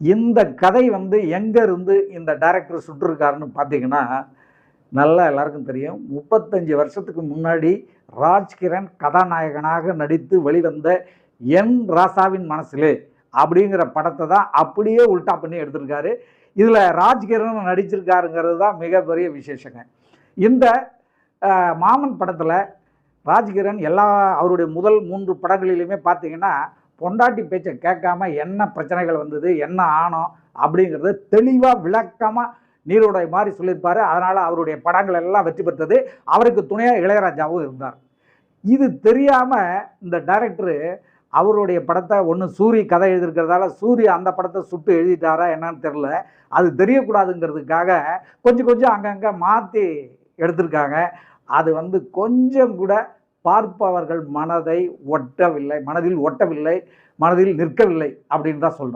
இந்த கதை வந்து எங்கே இருந்து இந்த டைரக்டர் சுட்டிருக்காருன்னு பார்த்தீங்கன்னா நல்லா எல்லாருக்கும் தெரியும். முப்பத்தஞ்சு வருஷத்துக்கு முன்னாடி ராஜ்கிரண் கதாநாயகனாக நடித்து வெளிவந்த என் ராசாவின் மனசிலே அப்படிங்கிற படத்தை தான் அப்படியே உல்டா பண்ணி எடுத்திருக்காரு. இதில் ராஜ்கிரண் நடிச்சிருக்காருங்கிறது தான் மிகப்பெரிய விசேஷங்க. இந்த மாமன் படத்தில் ராஜ்கிரண் எல்லா அவருடைய முதல் மூன்று படங்களிலுமே பார்த்தீங்கன்னா பொண்டாட்டி பேச்சை கேட்காம என்ன பிரச்சனைகள் வந்தது என்ன ஆனோம் அப்படிங்கிறத தெளிவாக விளக்கமாக நீரோடை மாதிரி சொல்லியிருப்பார். அதனால் அவருடைய படங்கள் எல்லாம் வெற்றி பெற்றது. அவருக்கு துணையாக இளையராஜாவும் இருந்தார். இது தெரியாமல் இந்த டைரக்டரு அவருடைய படத்தை ஒன்று சூரி கதை எழுதியிருக்கிறதால சூரி அந்த படத்தை சுட்டு எழுதிட்டாரா என்னன்னு தெரில அது தெரியக்கூடாதுங்கிறதுக்காக கொஞ்சம் கொஞ்சம் அங்கங்கே மாற்றி எடுத்திருக்காங்க. அது வந்து கொஞ்சம் கூட பார்ப்பவர்கள் மனதை ஒட்டவில்லை மனதில் ஒட்டவில்லை மனதில் நிற்கவில்லை அப்படின்னு தான் சொல்கிறோம்